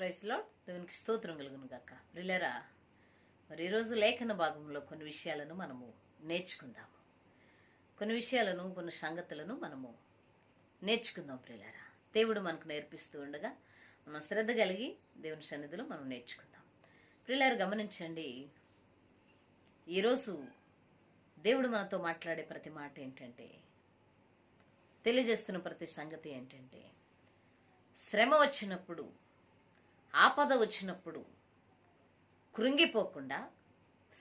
ప్రైస్లో దేవునికి స్తోత్రం కలుగును గాక. ప్రిలరా మరి ఈరోజు లేఖన భాగంలో కొన్ని విషయాలను మనము నేర్చుకుందాము. కొన్ని విషయాలను కొన్ని సంగతులను మనము నేర్చుకుందాం ప్రిలరా దేవుడు మనకు నేర్పిస్తూ ఉండగా మనం శ్రద్ధ కలిగి దేవుని సన్నిధిలో మనం నేర్చుకుందాం. ప్రిలర్ గమనించండి ఈరోజు దేవుడు మనతో మాట్లాడే ప్రతి మాట ఏంటంటే తెలియజేస్తున్న ప్రతి సంగతి ఏంటంటే శ్రమ వచ్చినప్పుడు ఆపద వచ్చినప్పుడు కృంగిపోకుండా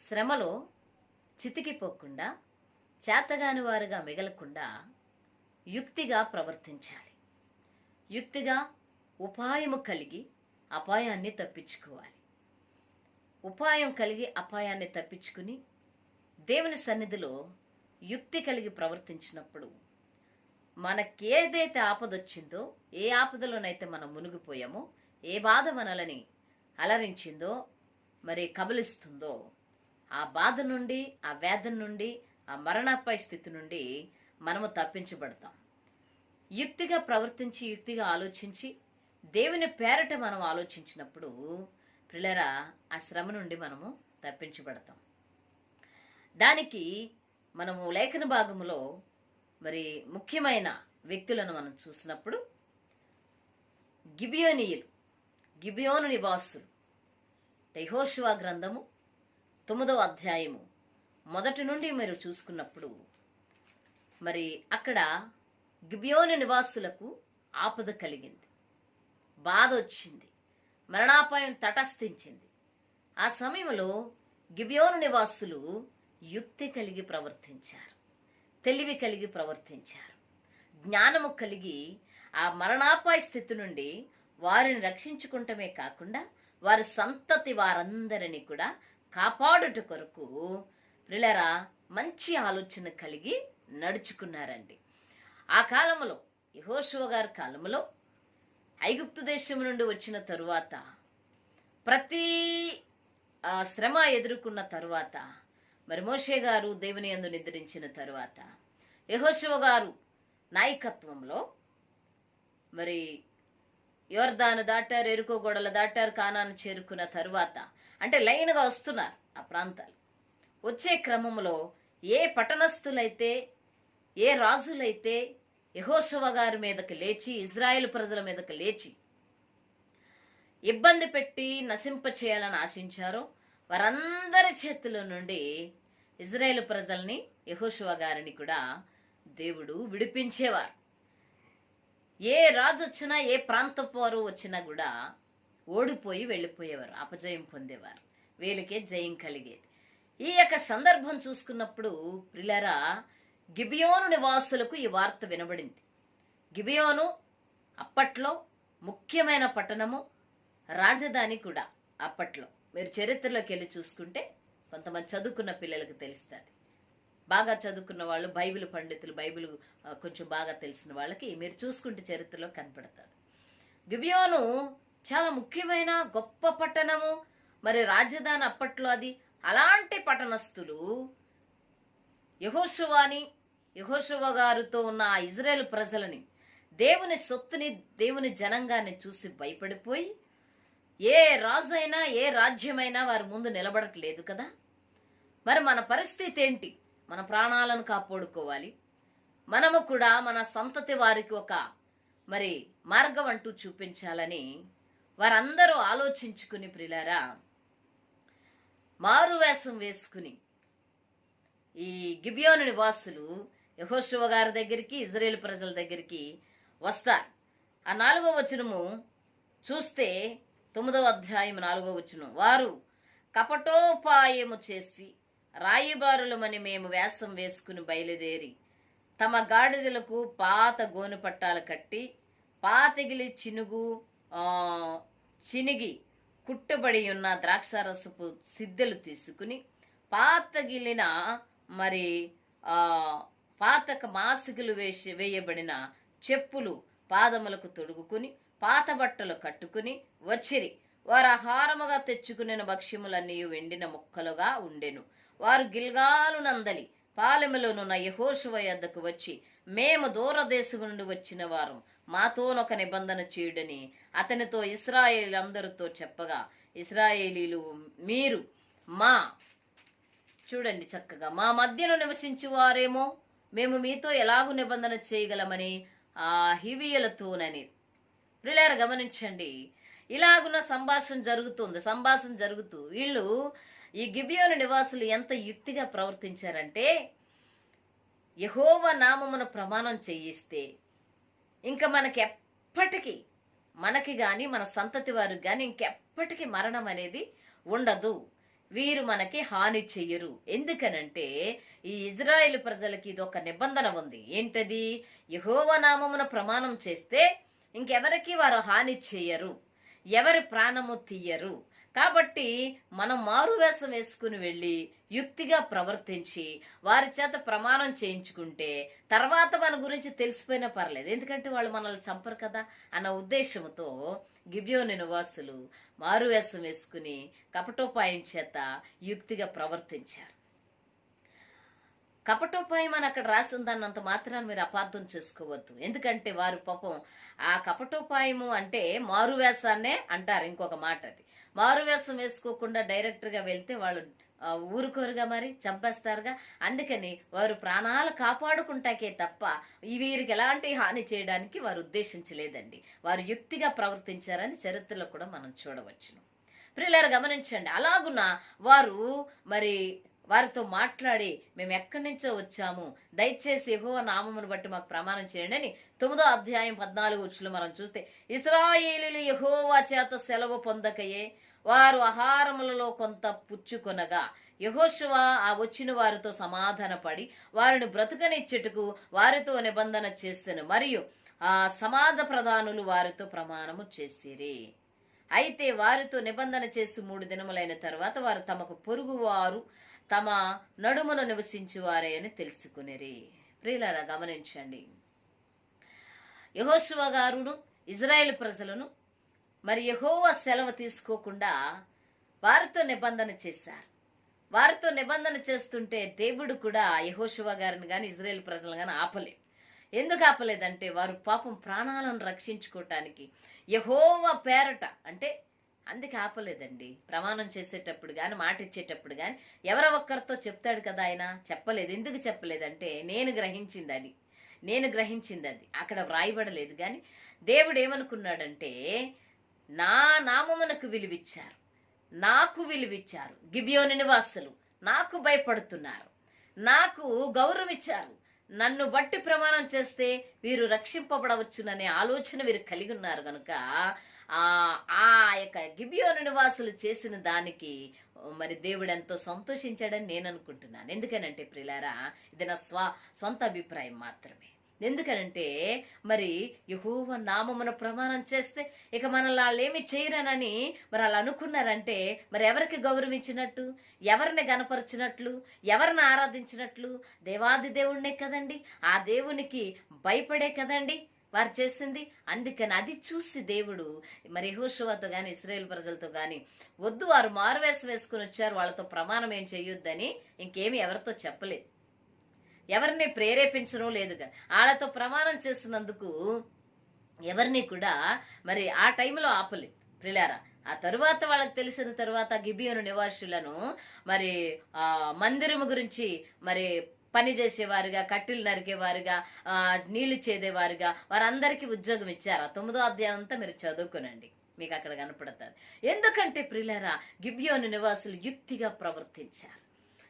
శ్రమలో చితికిపోకుండా చేతగాని వారుగా మిగలకుండా యుక్తిగా ప్రవర్తించాలి. యుక్తిగా ఉపాయము కలిగి అపాయాన్ని తప్పించుకోవాలి. ఉపాయం కలిగి అపాయాన్ని తప్పించుకుని దేవుని సన్నిధిలో యుక్తి కలిగి ప్రవర్తించినప్పుడు మనకేదైతే ఆపదొచ్చిందో ఏ ఆపదలోనైతే మనం మునిగిపోయామో ఏ బాధ మనలని అలరించిందో మరి కబలిస్తుందో ఆ బాధ నుండి ఆ వేదన నుండి ఆ మరణాపై స్థితి నుండి మనము తప్పించబడతాం. యుక్తిగా ప్రవర్తించి యుక్తిగా ఆలోచించి దేవుని పేరట మనం ఆలోచించినప్పుడు పిల్లరా ఆ శ్రమ నుండి మనము తప్పించబడతాం. దానికి మనము లేఖన భాగంలో మరి ముఖ్యమైన వ్యక్తులను మనం చూసినప్పుడు గిబియోనియులు గిబియోను నివాసులు. యెహోషువ గ్రంథము తొమ్మిదవ అధ్యాయము. మొదటి నుండి మీరు చూసుకున్నప్పుడు మరి అక్కడ గిబియోను నివాసులకు ఆపద కలిగింది. బాధ వచ్చింది. మరణాపాయం తటస్థించింది. ఆ సమయంలో గిబియోను నివాసులు యుక్తి కలిగి ప్రవర్తించారు. తెలివి కలిగి ప్రవర్తించారు. జ్ఞానము కలిగి ఆ మరణాపాయ స్థితి నుండి వారిని రక్షించుకుంటమే కాకుండా వారి సంతతి వారందరినీ కూడా కాపాడుట కొరకు ప్రిలరా మంచి ఆలోచన కలిగి నడుచుకున్నారండి. ఆ కాలంలో యహోశివ గారి కాలంలో ఐగుప్తు దేశం నుండి వచ్చిన తరువాత ప్రతి శ్రమ ఎదుర్కొన్న తరువాత మరి మోషే గారు దేవుని యందు నిద్రించిన తరువాత యహోశివ గారు నాయకత్వంలో మరి యోర్దాను దాటారు ఎరుకో గొడవలు దాటారు కానాను చేరుకున్న తరువాత. అంటే లైన్గా వస్తున్నారు ఆ ప్రాంతాలు. వచ్చే క్రమంలో ఏ పట్టణస్థులైతే ఏ రాజులైతే యహోశవ గారి మీదకి లేచి ఇజ్రాయెల్ ప్రజల మీదకి లేచి ఇబ్బంది పెట్టి నశింప చేయాలని ఆశించారో వారందరి చేతుల నుండి ఇజ్రాయెల్ ప్రజల్ని యహోశివ గారిని కూడా దేవుడు విడిపించేవారు. ఏ రాజు వచ్చినా ఏ ప్రాంతపు వారు వచ్చినా కూడా ఓడిపోయి వెళ్ళిపోయేవారు అపజయం పొందేవారు. వీళ్ళకే జయం కలిగేది. ఈ యొక్క సందర్భం చూసుకున్నప్పుడు ప్రిలరా గిబియోను నివాసులకు ఈ వార్త వినబడింది. గిబియోను అప్పట్లో ముఖ్యమైన పట్టణము రాజధాని కూడా అప్పట్లో. మీరు చరిత్రలోకి వెళ్ళి చూసుకుంటే కొంతమంది చదువుకున్న పిల్లలకు తెలుస్తుంది. బాగా చదువుకున్న వాళ్ళు బైబిల్ పండితులు బైబిల్ కొంచెం బాగా తెలిసిన వాళ్ళకి మీరు చూసుకుంటే చరిత్రలో కనపడతారు. గిబియోను చాలా ముఖ్యమైన గొప్ప పట్టణము. మరి రాజధాని అప్పట్లో అది. అలాంటి పట్టణస్థులు యహోశువాని యహోశువ గారితో ఉన్న ఆ ఇజ్రాయేల్ ప్రజలని దేవుని సొత్తుని దేవుని జనంగాన్ని చూసి భయపడిపోయి ఏ రాజైనా ఏ రాజ్యమైనా వారి ముందు నిలబడట్లేదు కదా? మరి మన పరిస్థితి ఏంటి? మన ప్రాణాలను కాపాడుకోవాలి. మనము కూడా మన సంతతి వారికి ఒక మరి మార్గం అంటూ చూపించాలని వారందరూ ఆలోచించుకుని ప్రిలారా మారువేషం వేసుకుని ఈ గిబియోను నివాసులు యహోశివ గారి దగ్గరికి ఇజ్రాయేల్ ప్రజల దగ్గరికి వస్తారు. ఆ నాలుగో వచనము చూస్తే తొమ్మిదవ అధ్యాయం నాలుగో వచనం. వారు కపటోపాయము చేసి రాయిబారులమని మేము వేసం వేసుకుని బయలుదేరి తమ గాడిదలకు పాత గోను పట్టాలు కట్టి పాతగిలి చినుగు చినిగి కుట్టుబడి ఉన్న ద్రాక్షారసపు సిద్ధలు తీసుకుని పాతగిలిన మరి పాతక మాసికలు వేసి వేయబడిన చెప్పులు పాదములకు తొడుగుకుని పాత బట్టలు కట్టుకుని వచ్చిరి. వారు ఆహారముగా తెచ్చుకునిన భక్ష్యములన్నీ వెండిన ముక్కలుగా ఉండెను. వారు గిల్గాలు నందలి పాలెములోనున్న యహోశువ యొద్దకు వచ్చి మేము దూరదేశం నుండి వచ్చిన వారు మాతోనొక నిబంధన చేయుడని అతనితో ఇస్రాయేల్ అందరితో చెప్పగా ఇస్రాయేలీలు మీరు మా చూడండి చక్కగా మా మధ్యలో నివసించు వారేమో మేము మీతో ఎలాగూ నిబంధన చేయగలమని ఆ హివియలతోనని. ప్రిలార గమనించండి ఇలాగున సంభాషణ జరుగుతుంది సంభాషణ జరుగుతూ. వీళ్ళు ఈ గిబియోను నివాసులు ఎంత యుక్తిగా ప్రవర్తించారంటే యహోవ నామమును ప్రమాణం చేయిస్తే ఇంకా మనకి ఎప్పటికీ మనకి కానీ మన సంతతి వారికి కానీ ఇంకెప్పటికీ మరణం అనేది ఉండదు. వీరు మనకి హాని చెయ్యరు. ఎందుకనంటే ఈ ఇజ్రాయేల్ ప్రజలకి ఇది ఒక నిబంధన ఉంది. ఏంటది? యహోవ నామమున ప్రమాణం చేస్తే ఇంకెవరికి వారు హాని చెయ్యరు? ఎవరి ప్రాణము తీయరు. కాబట్టి మనం మారువేషం వేసుకుని వెళ్ళి యుక్తిగా ప్రవర్తించి వారి చేత ప్రమాణం చేయించుకుంటే తర్వాత మన గురించి తెలిసిపోయినా పర్లేదు. ఎందుకంటే వాళ్ళు మనల్ని చంపరు కదా అన్న ఉద్దేశంతో గిబ్యోని నివాసులు మారువేషం వేసుకుని కపటోపాయం చేత యుక్తిగా ప్రవర్తించారు. కపటోపాయం అని అక్కడ రాసిందన్నంత మాత్రాన్ని మీరు అపార్థం చేసుకోవద్దు. ఎందుకంటే వారు పాపం ఆ కపటోపాయము అంటే మారువేషాన్నే అంటారు ఇంకొక మాట అది మారువేషం వేసుకోకుండా డైరెక్టర్గా వెళ్తే వాళ్ళు ఊరుకోరుగా మరి చంపేస్తారుగా. అందుకని వారు ప్రాణాలు కాపాడుకుంటాకే తప్ప వీరికి ఎలాంటి హాని చేయడానికి వారు ఉద్దేశించలేదండి. వారు యుక్తిగా ప్రవర్తించారని చరిత్రలో కూడా మనం చూడవచ్చును. ప్రియులారు గమనించండి. అలాగున వారు మరి వారితో మాట్లాడి మేము ఎక్కడి నుంచో వచ్చాము. దయచేసి ఎహోవ నామమును బట్టి మాకు ప్రమాణం చేయండి అని తొమ్మిదో అధ్యాయం పద్నాలుగు వచ్చులు మనం చూస్తే ఇస్రాయేలీలు యహోవా చేత సెలవు పొందకయే వారు ఆహారములలో కొంత పుచ్చుకొనగా యహోశువ ఆ వచ్చిన వారితో సమాధానపడి వారిని బ్రతుకనిచ్చుటకు వారితో నిబంధన చేసెను. మరియు ఆ సమాజ ప్రధానులు వారితో ప్రమాణము చేసిరి. అయితే వారితో నిబంధన చేసి మూడు దినములైన తర్వాత వారు తమకు పొరుగువారు తమ నడుమును నివసించువారే అని తెలుసుకునేరి. ప్రియులారా గమనించండి. యహోశివ గారును ఇజ్రాయెల్ ప్రజలను మరి యహోవ సెలవు తీసుకోకుండా వారితో నిబంధన చేశారు. వారితో నిబంధన చేస్తుంటే దేవుడు కూడా యహోశివ గారిని కానీ ఇజ్రాయెల్ ప్రజలను కానీ ఆపలేదు ఎందుకు ఆపలేదంటే వారు పాపం ప్రాణాలను రక్షించుకోవటానికి యహోవ పేరట అంటే అందుకే ఆపలేదండి. ప్రమాణం చేసేటప్పుడు కానీ మాట ఇచ్చేటప్పుడు కానీ ఎవరో ఒక్కరితో చెప్తాడు కదా ఆయన. చెప్పలేదు. ఎందుకు చెప్పలేదంటే నేను గ్రహించింది అది. నేను గ్రహించింది అది. అక్కడ వ్రాయబడలేదు కానీ దేవుడు ఏమనుకున్నాడంటే నా నామమునకు విలువిచ్చారు. నాకు విలువిచ్చారు. గిబియోని నివాసులు. నాకు భయపడుతున్నారు. నాకు గౌరవం ఇచ్చారు. నన్ను బట్టి ప్రమాణం చేస్తే వీరు రక్షింపబడవచ్చుననే ఆలోచన వీరు కలిగి ఉన్నారు కనుక ఆ యొక్క గిబియోను నివాసులు చేసిన దానికి మరి దేవుడు ఎంతో సంతోషించాడని నేను అనుకుంటున్నాను. ఎందుకనంటే ప్రిలారా ఇది నా స్వ సొంత అభిప్రాయం మాత్రమే. ఎందుకనంటే మరి యహోవ నామమున ప్రమాణం చేస్తే ఇక మనల్ని వాళ్ళు ఏమి చేయరనని మరి వాళ్ళు అనుకున్నారంటే మరి ఎవరికి గౌరవించినట్టు? ఎవరిని గనపరిచినట్లు ఎవరిని ఆరాధించినట్లు? దేవాది దేవుడినే కదండి. ఆ దేవునికి భయపడే కదండి. వారు చేసింది. అందుకని అది చూసి దేవుడు మరి యహోషువాతో కానీ ఇస్రాయేల్ ప్రజలతో కానీ వద్దు వారు మారువేషం వేసుకుని వచ్చారు వాళ్ళతో ప్రమాణం ఏం చేయొద్దని ఇంకేమి ఎవరితో చెప్పలేదు. ఎవరిని ప్రేరేపించడం లేదు కానీ వాళ్ళతో ప్రమాణం చేసినందుకు ఎవరిని కూడా మరి ఆ టైంలో ఆపలేదు. ప్రిలారా ఆ తరువాత వాళ్ళకి తెలిసిన తర్వాత గిబియోను నివాసులను మరి ఆ మందిరము గురించి మరి పని చేసేవారుగా కట్టెలు నరికేవారుగా నీళ్ళు చేదేవారుగా వారందరికీ ఉద్యోగం ఇచ్చారు. ఆ తొమ్మిదో అధ్యాయం అంతా మీరు చదువుకునండి. మీకు అక్కడ కనపడతారు ఎందుకంటే ప్రిలరా గిబియోను నివాసులు యుక్తిగా ప్రవర్తించారు.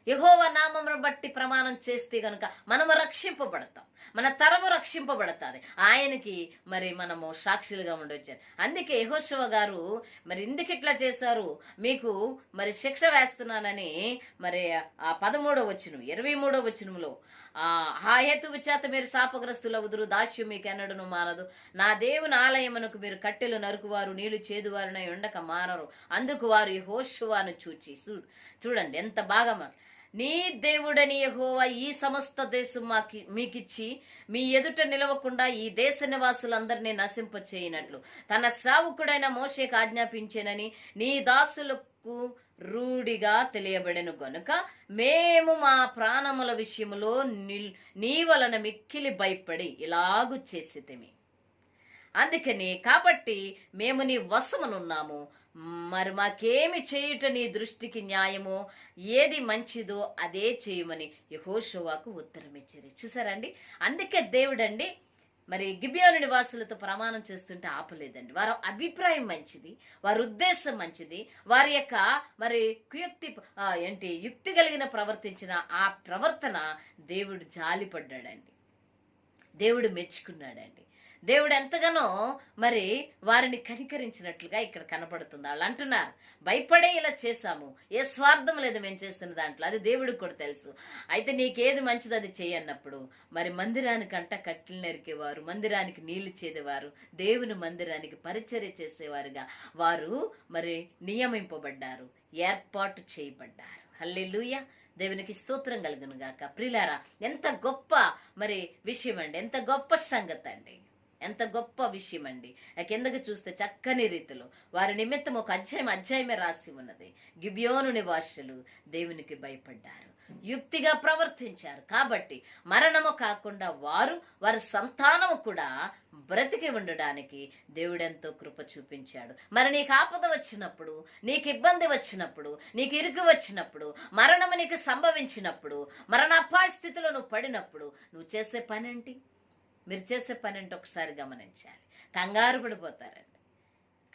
యహోవ నామమును బట్టి ప్రమాణం చేస్తే గనుక మనము రక్షింపబడతాం. మన తరము రక్షింపబడతాది. ఆయనకి మరి మనము సాక్షులుగా ఉండొచ్చారు అందుకే యహోశివ గారు మరి ఎందుకు ఇట్లా చేశారు? మీకు మరి శిక్ష వేస్తున్నానని మరి ఆ పదమూడో వచ్చిన ఇరవై మూడో వచ్చినములో ఆ ఆ హేతువు చేత మీరు శాపగ్రస్తులవుదురు దాస్యం మీకు ఎన్నడను మానదు. నా దేవుని ఆలయమునకు మీరు కట్టెలు నరుకువారు నీళ్ళు చేదువారునై ఉండక మానరు. అందుకు వారు ఈ హోషువాను చూచి చూ- చూడండి ఎంత బాగా నీ దేవుడని యహోవా ఈ సమస్త దేశం మాకి మీకిచ్చి మీ ఎదుట నిలవకుండా ఈ దేశ నివాసులందరినీ నశింప చేయనట్లు తన సేవకుడైన మోషేకు ఆజ్ఞాపించేనని నీ దాసులు కు రూఢిగా తెలియబడెను గనుక మేము మా ప్రాణముల విషయములో నిల్- నీ వలన మిక్కిలి భయపడి ఇలాగు చేసితిమి. అందుకని కాబట్టి మేము నీ వశమునున్నాము. మరి మాకేమి చేయుట నీ దృష్టికి న్యాయమో? ఏది మంచిదో అదే చేయమని యహోషువాకు ఉత్తరం ఇచ్చారు చూసారండి అందుకే దేవుడండి మరి గిబియోను నివాసులతో ప్రమాణం చేస్తుంటే ఆపలేదండి. వారి అభిప్రాయం మంచిది వారి ఉద్దేశం మంచిది వారి యొక్క మరి కుయుక్తి ఏంటి యుక్తి కలిగిన ప్రవర్తించిన ఆ ప్రవర్తన దేవుడు జాలిపడ్డాడండి. దేవుడు మెచ్చుకున్నాడండి. దేవుడు ఎంతగానో మరి వారిని కనికరించినట్లుగా ఇక్కడ కనపడుతుంది. వాళ్ళు అంటున్నారు భయపడే ఇలా చేశాము. ఏ స్వార్థం లేదు మేము చేస్తున్న దాంట్లో. అది దేవుడికి కూడా తెలుసు. అయితే నీకేది మంచిది అది చేయన్నప్పుడు మరి మందిరానికి అంట కట్టెలు నరికేవారు మందిరానికి నీళ్ళు చేదేవారు దేవుని మందిరానికి పరిచర్య చేసేవారుగా వారు మరి నియమింపబడ్డారు ఏర్పాటు చేయబడ్డారు. హల్లెలూయ! దేవునికి స్తోత్రం కలుగును గాక. ప్రిలారా ఎంత గొప్ప మరి విషయం అండి ఎంత గొప్ప సంగతి అండి ఎంత గొప్ప విషయం అండి కిందకి చూస్తే చక్కని రీతిలో వారి నిమిత్తం ఒక అధ్యాయం అధ్యాయమే రాసి ఉన్నది. గిబియోను నివాసులు దేవునికి భయపడ్డారు. యుక్తిగా ప్రవర్తించారు. కాబట్టి మరణము కాకుండా వారు వారి సంతానము కూడా బ్రతికి ఉండడానికి దేవుడెంతో కృప చూపించాడు. మరి నీకు ఆపద వచ్చినప్పుడు నీకు ఇబ్బంది వచ్చినప్పుడు నీకు ఇరుగు వచ్చినప్పుడు మరణము నీకు సంభవించినప్పుడు మరణాపాయ స్థితిలో నువ్వు పడినప్పుడు నువ్వు చేసే పనేంటి? ఏంటి మీరు చేసే పని అంటే ఒకసారి గమనించాలి. కంగారు పడిపోతారండి.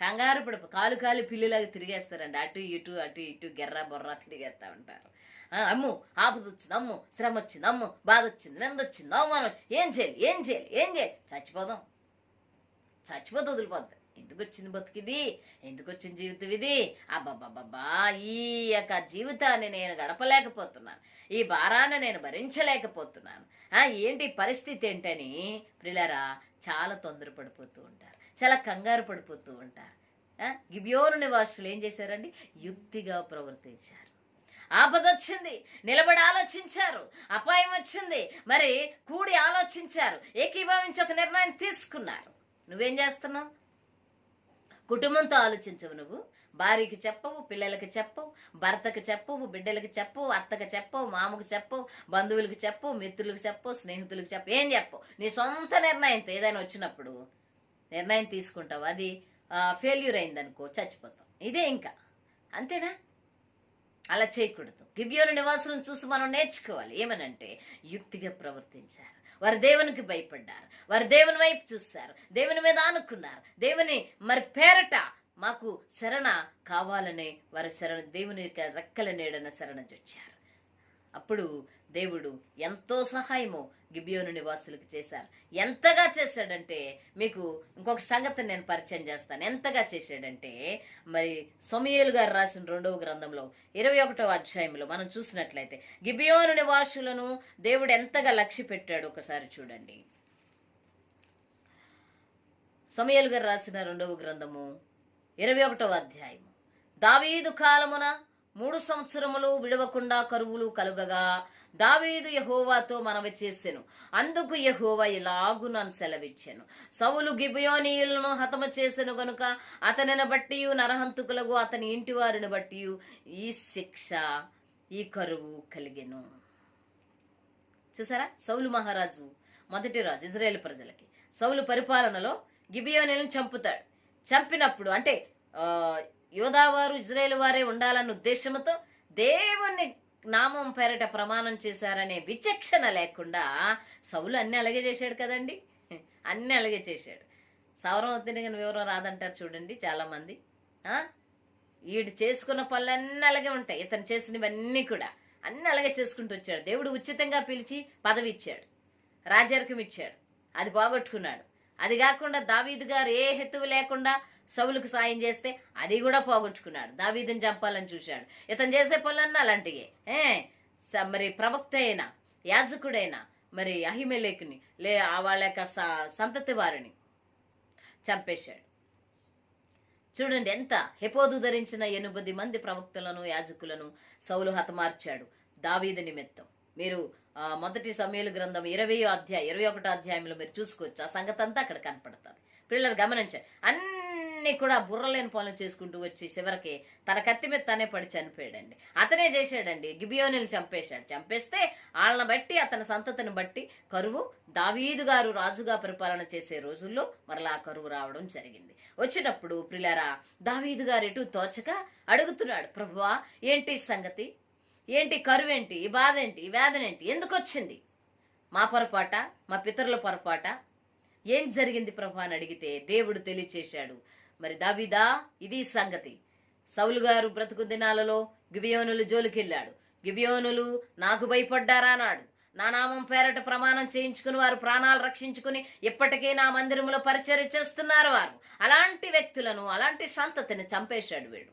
కంగారు పడిపో కాలు కాలు పిల్లిలాగా తిరిగేస్తారండి. అటు ఇటు అటు ఇటు గెర్ర బొర్రా తిరిగేస్తా ఉంటారు. ఆ, అమ్ము ఆపద వచ్చింది అమ్ము శ్రమ వచ్చింది అమ్ము బాధ వచ్చింది నింద వచ్చింది అవమానం ఏం చేయాలి ఏం చేయాలి ఏం చేయాలి? చచ్చిపోదాం. చచ్చిపోతే వదిలిపోద్ది. ఎందుకు వచ్చింది బతికిది? ఎందుకు వచ్చింది జీవితం ఇది అబ్బాబ్బాబ్బా ఈ యొక్క జీవితాన్ని నేను గడపలేకపోతున్నాను. ఈ భారాన్ని నేను భరించలేకపోతున్నాను. ఆ ఏంటి పరిస్థితి ఏంటని ప్రిలరా చాలా తొందరపడిపోతూ ఉంటారు. చాలా కంగారు పడిపోతూ ఉంటారు. ఆ, గిబియోను నివాసులు ఏం చేశారండి? యుక్తిగా ప్రవర్తించారు. ఆపద వచ్చింది నిలబడి ఆలోచించారు అపాయం వచ్చింది మరి కూడి ఆలోచించారు ఏకీభవించి ఒక నిర్ణయం తీసుకున్నారు. నువ్వేం చేస్తున్నావు? కుటుంబంతో ఆలోచించవు నువ్వు. భార్యకి చెప్పవు పిల్లలకి చెప్పవు భర్తకి చెప్పవు బిడ్డలకి చెప్పవు అత్తకు చెప్పవు మామకు చెప్పవు బంధువులకు చెప్పవు మిత్రులకు చెప్పవు స్నేహితులకు చెప్పవు ఏం చెప్పవు. నీ సొంత నిర్ణయంతో ఏదైనా వచ్చినప్పుడు నిర్ణయం తీసుకుంటావు. అది ఫెయిల్యూర్ అయిందనుకో చచ్చిపోతాం ఇదే ఇంకా. అంతేనా? అలా చేయకూడదు. గివ్యోని నివాసులను చూసి మనం నేర్చుకోవాలి. ఏమనంటే యుక్తిగా ప్రవర్తించారు. వారు దేవునికి భయపడ్డారు. వారు దేవుని వైపు చూస్తారు దేవుని మీద ఆనుకున్నారు. దేవుని మరి పేరట మాకు శరణ కావాలనే వారు శరణ దేవుని యొక్క రెక్కల నీడన శరణ చొచ్చారు అప్పుడు దేవుడు ఎంతో సహాయము గిబియోను నివాసులకు చేశారు. ఎంతగా చేశాడంటే మీకు ఇంకొక సంగతి నేను పరిచయం చేస్తాను. ఎంతగా చేశాడంటే మరి సొమయేలు గారు రాసిన రెండవ గ్రంథంలో ఇరవై ఒకటవ అధ్యాయంలో మనం చూసినట్లయితే గిబియోను నివాసులను దేవుడు ఎంతగా లక్ష్య పెట్టాడు ఒకసారి చూడండి. సమయలు గారు రాసిన రెండవ గ్రంథము ఇరవై ఒకటవ అధ్యాయము. దావీదు కాలమున మూడు సంవత్సరములు విడవకుండా కరువులు కలుగగా. దావీదు యహోవాతో మనవి చేసెను. అందుకు యహోవా ఇలాగు నన్ను సెలవిచ్చాను. సౌలు గిబియోనీయులను హతము చేసెను గనుక అతనిని బట్టి నరహంతుకులకు అతని ఇంటి వారిని బట్టి ఈ శిక్ష ఈ కరువు కలిగెను. చూసారా? సౌలు మహారాజు మొదటి రాజు ఇజ్రాయేల్ ప్రజలకి. సౌలు పరిపాలనలో గిబియోనీలను చంపుతాడు. చంపినప్పుడు అంటే యోధావారు ఇజ్రాయేల్ వారే ఉండాలన్న ఉద్దేశంతో దేవుని నామం పేరట ప్రమాణం చేశారనే విచక్షణ లేకుండా సౌలు అన్ని అలాగే చేశాడు కదండి. అన్ని అలాగే చేశాడు. సౌరం అవుతుంది వివరం రాదంటారు చూడండి చాలామంది. వీడు ఈడు చేసుకున్న పనులన్నీ అలాగే ఉంటాయి. ఇతను చేసినవన్నీ కూడా అన్ని అలాగే చేసుకుంటూ వచ్చాడు. దేవుడు ఉచితంగా పిలిచి పదవి ఇచ్చాడు. రాజరికం ఇచ్చాడు. అది పోగొట్టుకున్నాడు. అది కాకుండా దావీదు గారు ఏ హెతువు లేకుండా సౌలుకు సాయం చేస్తే అది కూడా పోగొట్టుకున్నాడు. దావీదుని చంపాలని చూశాడు. ఇతను చేసే పనులన్నీ అలాంటివి ఏ? మరి ప్రవక్త అయినా యాజకుడైనా మరి అహిమెలేకుని లే ఆ వాళ్ళ యొక్క సంతతి వారిని చంపేశాడు. చూడండి ఎంత హెపోదు ధరించిన ఎనిమిది మంది ప్రవక్తలను యాజకులను సౌలు హతమార్చాడు దావీదు నిమిత్తం. మీరు మొదటి సమయలు గ్రంథం ఇరవై అధ్యాయం ఇరవై ఒకటో అధ్యాయంలో మీరు చూసుకోవచ్చు. ఆ సంగతి అంతా అక్కడ కనపడుతుంది. పిల్లలు గమనించారు అన్ని కూడా బుర్రలేని పనులు చేసుకుంటూ వచ్చి చివరికి తన కత్తి మీద తనే పడి చనిపోయాడండి. అతనే చేశాడండి. గిబియోనిలు చంపేశాడు. చంపేస్తే వాళ్ళని బట్టి అతని సంతతిని బట్టి కరువు దావీదు గారు రాజుగా పరిపాలన చేసే రోజుల్లో మరలా కరువు రావడం జరిగింది. వచ్చినప్పుడు ప్రిలారా దావీదు గారు ఎటు తోచక అడుగుతున్నాడు ప్రభువా ఏంటి సంగతి? ఏంటి కరువు ఏంటి? ఈ బాధ ఏంటి? ఈ వేదన ఏంటి? ఎందుకు వచ్చింది? మా పొరపాట? మా పితరుల పొరపాట? ఏం జరిగింది ప్రభు అని అడిగితే దేవుడు తెలియచేశాడు. మరి దావిదా ఇది సంగతి. సౌలు గారు బ్రతుకు దినాలలో గిబియోనులు జోలికెళ్ళాడు. గిబియోనులు నాకు భయపడ్డారా అన్నాడు. నా నామం పేరట ప్రమాణం చేయించుకుని వారు ప్రాణాలు రక్షించుకుని ఇప్పటికే నా మందిరంలో పరిచర్య చేస్తున్నారు వారు. అలాంటి వ్యక్తులను అలాంటి సంతతిని చంపేశాడు వీడు.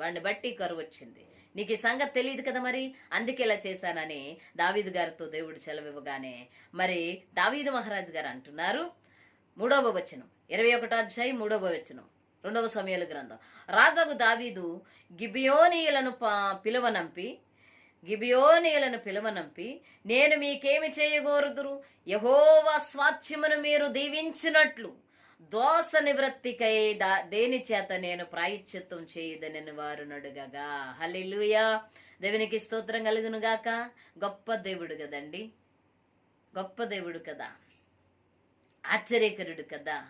వాడిని బట్టి కరువు వచ్చింది. నీకు ఈ సంగతి తెలియదు కదా మరి? అందుకే ఇలా చేశానని దావీదు గారితో దేవుడు సెలవివ్వగానే మరి దావీదు మహారాజు గారు అంటున్నారు. మూడవ వచనం. ఇరవై ఒకటో అధ్యాయం మూడవ వచనం రెండవ సమయాల గ్రంథం. రాజాకు దావీదు గిబియోనీయులను పిలువనంపి గిబియోనీయులను పిలువనంపి నేను మీకేమి చేయగోరుదురు? యహోవా స్వాచ్యమును మీరు దీవించినట్లు. దోష నివృత్తికై దా- దేని చేత నేను ప్రాయశ్చిత్తం చేయదనని వారు నడుగగా. హలిలుయా దేవునికి స్తోత్రం కలుగును గాక. గొప్ప దేవుడు కదండి. గొప్ప దేవుడు కదా. ఆశ్చర్యకరుడు కదా.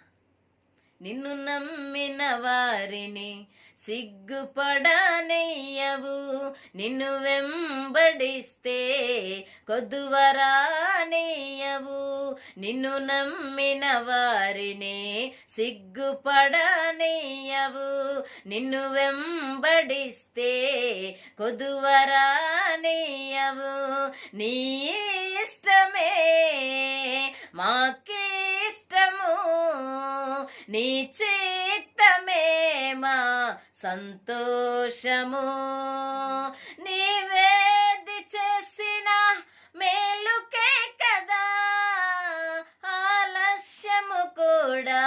నిన్ను నమ్మిన వారిని సిగ్గుపడనెయ్యవు. నిన్ను వెంబడిస్తే కొద్దువరానెయ్యవు. నిన్ను నమ్మిన వారిని సిగ్గుపడనెయ్యవు. నిన్ను వెంబడిస్తే కొద్దువరానెయ్యవు. నీ ఇష్టమే మాకు నీ చిత్తమే మా సంతోషము? నీవేది చేసిన మేలుకే కదా ఆలస్యము కూడా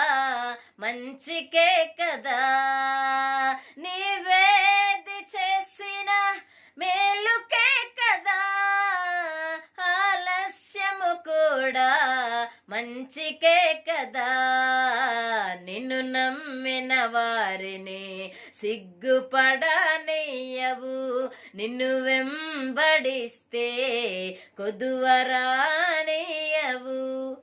మంచికే కదా మంచికే కదా. నిన్ను నమ్మిన వారిని సిగ్గుపడనీయవు. నిన్ను వెంబడిస్తే కొదువరానీయవు.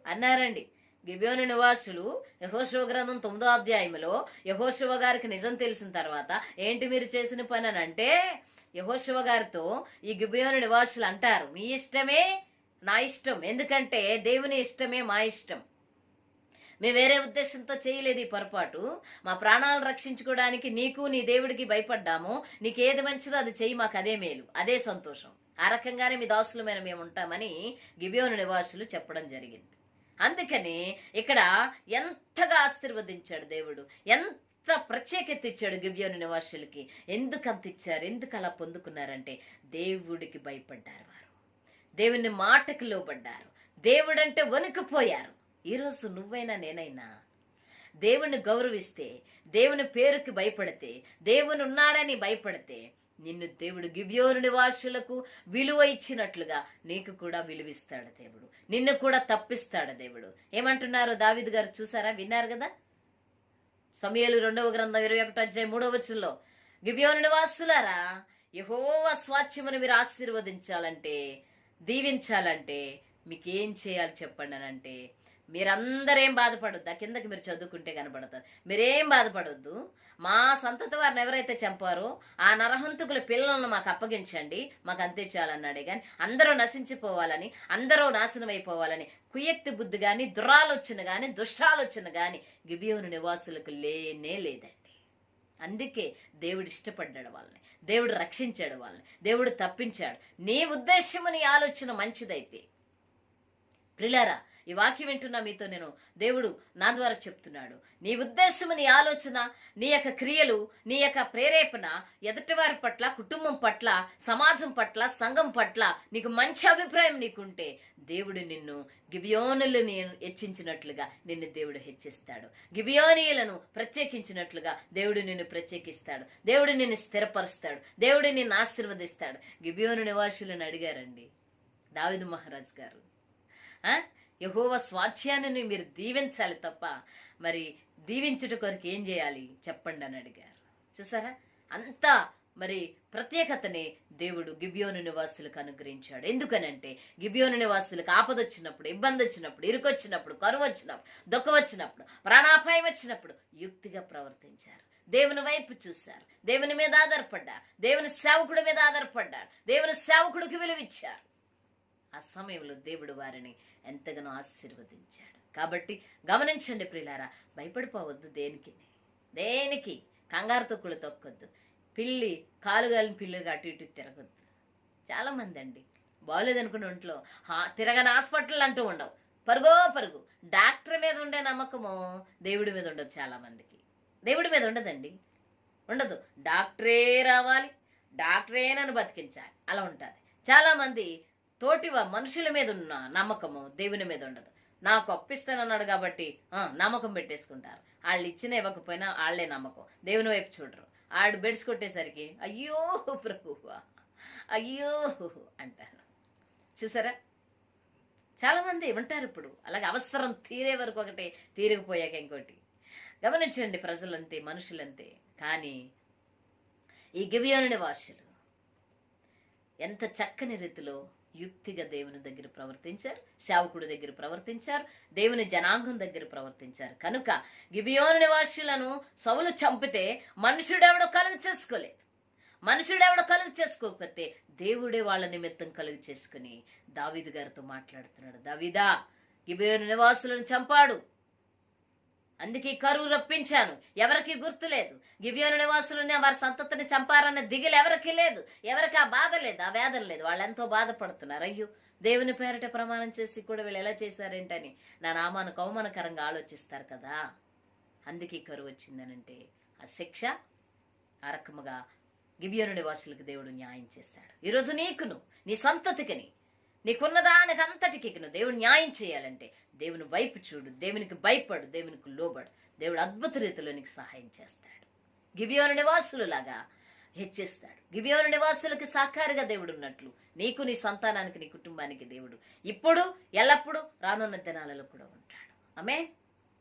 అన్నారండి గిబియోని నివాసులు యహోశివ గ్రంథం తొమ్మిదో అధ్యాయంలో యహోశివ గారికి నిజం తెలిసిన తర్వాత ఏంటి మీరు చేసిన పని అని అంటే యహోశివ గారితో ఈ గిబియోని నివాసులు అంటారు మీ ఇష్టమే నా ఇష్టం. ఎందుకంటే దేవుని ఇష్టమే మా ఇష్టం. మేము వేరే ఉద్దేశంతో చేయలేదు ఈ పొరపాటు. మా ప్రాణాలను రక్షించుకోవడానికి నీకు నీ దేవుడికి భయపడ్డాము. నీకు ఏది మంచిదో అది చెయ్యి మాకు అదే మేలు. అదే సంతోషం. ఆ రకంగానే మీ దాసులమైన మేము ఉంటామని గిబియోను నివాసులు చెప్పడం జరిగింది. అందుకని ఇక్కడ ఎంతగా ఆశీర్వదించాడు దేవుడు. ఎంత ప్రత్యేకత ఇచ్చాడు గిబియోను నివాసులకి. ఎందుకు అంత ఇచ్చారు? ఎందుకు అలా పొందుకున్నారంటే దేవుడికి భయపడ్డారు వారు. దేవుని మాటకు లోబడ్డారు. దేవుడంటే వణుకుపోయారు. ఈరోజు నువ్వైనా నేనైనా దేవుని గౌరవిస్తే దేవుని పేరుకి భయపడితే దేవుని ఉన్నాడని భయపడితే నిన్ను దేవుడు గిబ్యోను నివాసులకు విలువ ఇచ్చినట్లుగా నీకు కూడా విలువిస్తాడు దేవుడు. నిన్ను కూడా తప్పిస్తాడు దేవుడు. ఏమంటున్నారు దావిద్ గారు చూసారా? విన్నారు కదా? సమయలు రెండవ గ్రంథం ఇరవై ఒకటో అధ్యాయం మూడవ వచనంలో గిబియోను నివాసులారా యహోవ స్వాచ్యమును మీరు ఆశీర్వదించాలంటే దీవించాలంటే మీకేం చేయాలి చెప్పండి అని అంటే మీరందరేం బాధపడొద్దు. ఆ కిందకి మీరు చదువుకుంటే కనపడతారు. మీరేం బాధపడొద్దు. మా సంతతి వారిని ఎవరైతే చంపారో ఆ నరహంతుకుల పిల్లలను మాకు అప్పగించండి. మాకు అంతే చాలన్నాడే కానీ అందరూ నశించిపోవాలని అందరూ నాశనం అయిపోవాలని కుయక్తి బుద్ధి కానీ దురాలోచన కానీ దుష్టాలోచన కానీ గిబియోను నివాసులకు లేనే లేదండి. అందుకే దేవుడు ఇష్టపడ్డాడు వాళ్ళని. దేవుడు రక్షించాడు వాళ్ళని. దేవుడు తప్పించాడు. నీ ఉద్దేశము నీ ఆలోచన మంచిదైతే. ప్రిలారా ఈ వాక్యం వింటున్నా మీతో నేను దేవుడు నా ద్వారా చెప్తున్నాడు. నీ ఉద్దేశము నీ ఆలోచన నీ యొక్క క్రియలు నీ యొక్క ప్రేరేపణ ఎదుటివారి పట్ల కుటుంబం పట్ల సమాజం పట్ల సంఘం పట్ల నీకు మంచి అభిప్రాయం నీకుంటే దేవుడు నిన్ను గిబియోనులను హెచ్చించినట్లుగా నిన్ను దేవుడు హెచ్చిస్తాడు. గిబియోనీయులను ప్రత్యేకించినట్లుగా దేవుడు నిన్ను ప్రత్యేకిస్తాడు. దేవుడు నిన్ను స్థిరపరుస్తాడు. దేవుడు నిన్ను ఆశీర్వదిస్తాడు. గిబియోను నివాసులను అడిగారండి. దావిదు మహారాజ్ గారు. ఆ? యహోవ స్వాధ్యాన్ని మీరు దీవించాలి తప్ప మరి దీవించుట కొరకు ఏం చేయాలి? చెప్పండి అని అడిగారు. చూసారా? అంత మరి ప్రత్యేకతని దేవుడు గిబియోను నివాసులకు అనుగ్రహించాడు. ఎందుకనంటే గిబియోను నివాసులకు ఆపదొచ్చినప్పుడు ఇబ్బంది వచ్చినప్పుడు ఇరుకొచ్చినప్పుడు కరువు వచ్చినప్పుడు దుఃఖ వచ్చినప్పుడు ప్రాణాపాయం వచ్చినప్పుడు యుక్తిగా ప్రవర్తించారు. దేవుని వైపు చూశారు. దేవుని మీద ఆధారపడ్డారు. దేవుని సేవకుడి మీద ఆధారపడ్డారు. దేవుని సేవకుడికి విలువిచ్చారు. ఆ సమయంలో దేవుడు వారిని ఎంతగానో ఆశీర్వదించాడు. కాబట్టి గమనించండి ప్రియులారా భయపడిపోవద్దు దేనికి? దేనికి? కంగారు తొక్కులు తొక్కొద్దు. పిల్లి కాలుగాలిన పిల్లిగా అటు ఇటు తిరగొద్దు. చాలామంది అండి బాగోలేదనుకుని ఒంట్లో హా- తిరగని హాస్పిటల్ అంటూ ఉండవు. పరుగో పరుగు. డాక్టర్ మీద ఉండే నమ్మకము దేవుడి మీద ఉండదు చాలామందికి. దేవుడి మీద ఉండదండి. ఉండదు. డాక్టరే రావాలి. డాక్టరే నన్ను బతికించాలి. అలా ఉంటుంది. చాలామంది తోటివా మనుషుల మీద ఉన్న నమ్మకము దేవుని మీద ఉండదు. నాకు అప్పిస్తానన్నాడు కాబట్టి నమ్మకం పెట్టేసుకుంటారు. వాళ్ళు ఇచ్చిన ఇవ్వకపోయినా వాళ్ళే నమ్మకం. దేవుని వైపు చూడరు. ఆడు బెడ్స్ కొట్టేసరికి అయ్యో ప్రభువా అయ్యో అంటారు. చూసారా? చాలామంది ఉంటారు ఇప్పుడు? అలాగే అవసరం తీరే వరకు ఒకటి తీరకపోయాక ఇంకోటి. గమనించండి ప్రజలంతే మనుషులంతే. కానీ ఈ గిబియోనుని వాసులు ఎంత చక్కని రీతిలో యుక్తిగా దేవుని దగ్గర ప్రవర్తించారు సేవకుడి దగ్గర ప్రవర్తించారు దేవుని జనాంగం దగ్గర ప్రవర్తించారు. కనుక గిబియోను నివాసులను సవులు చంపితే మనుషుడెవడో కలుగు చేసుకోలేదు. మనుషుడెవడో కలుగు చేసుకోకపోతే దేవుడే వాళ్ళ నిమిత్తం కలుగు చేసుకుని దావీదు గారితో మాట్లాడుతున్నాడు. దావీదా గిబియోను నివాసులను చంపాడు. అందుకే కరువు రప్పించాను. ఎవరికి గుర్తు లేదు. గిబియోను నివాసులునే వారి సంతతిని చంపారన్న దిగులు ఎవరికి లేదు. ఎవరికి ఆ బాధ లేదు ఆ వేదన లేదు. వాళ్ళు ఎంతో బాధపడుతున్నారు. అయ్యో దేవుని పేరట ప్రమాణం చేసి కూడా వీళ్ళు ఎలా చేశారేంటని నా నామానికి అవమానకరంగా ఆలోచిస్తారు కదా. అందుకే కరువు వచ్చిందనంటే ఆ శిక్ష ఆ రకముగా గిబియోను నివాసులకు దేవుడు న్యాయం చేస్తాడు ఈరోజు నీకును నీ సంతతికిని నీకున్న దానికంతటికి నువ్వు దేవుడు న్యాయం చేయాలంటే దేవుని వైపు చూడు దేవునికి భయపడు దేవునికి లోబడు దేవుడు అద్భుత రీతిలో నీకు సహాయం చేస్తాడు. గిబియోను నివాసులు లాగా హెచ్చిస్తాడు. గిబియోను నివాసులకు సాకారిగా దేవుడు ఉన్నట్లు నీకు నీ సంతానానికి నీ కుటుంబానికి దేవుడు ఇప్పుడు ఎల్లప్పుడూ రానున్న దినాలలో కూడా ఉంటాడు. ఆమె